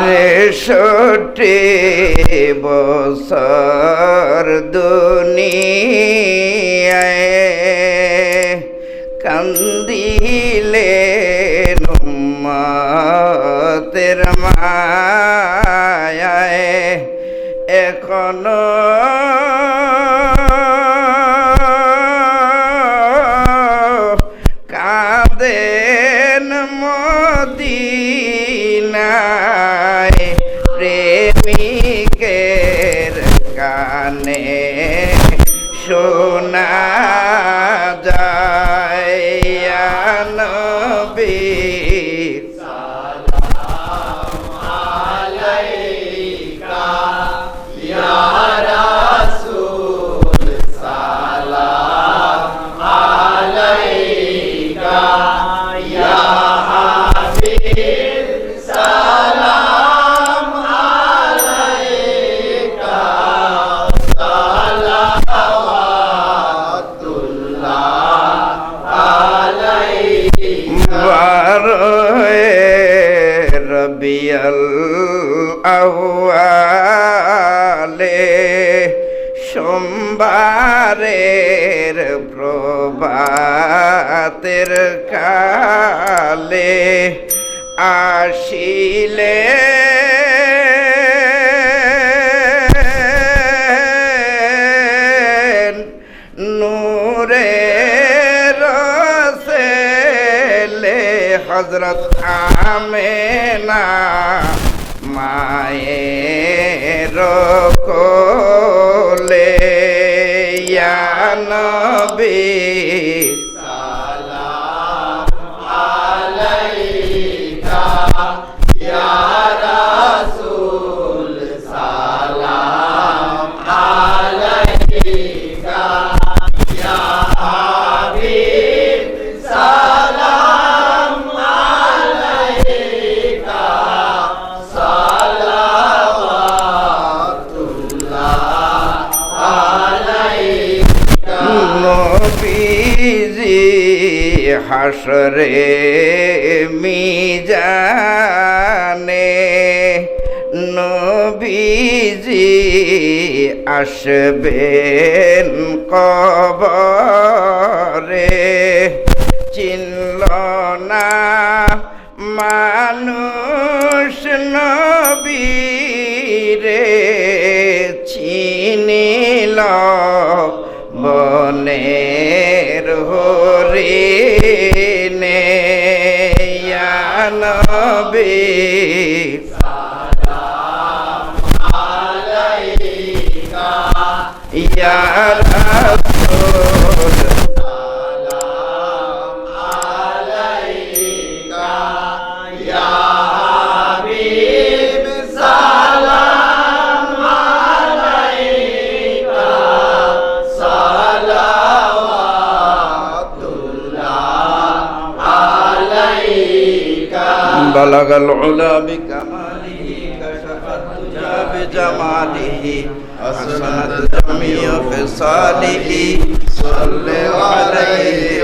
রেশটি বছর দুনিয়ায় কান্দিলে মায়ায় এখনও রবিয়াল আউয়ালে সোমবারের প্রভাতের কালে আসিলে হজরত আমেনা মায়ের কোলে নবী। হাসরে মিজানে নবীজি আসবেন কবরে। চিনল না মানুষ নবীরে চিনিল বনের হরিণে ইয়া নবী। بلغ العلا بكماله كشف الدجى بجماله حسنت جميع خصاله. صل عليه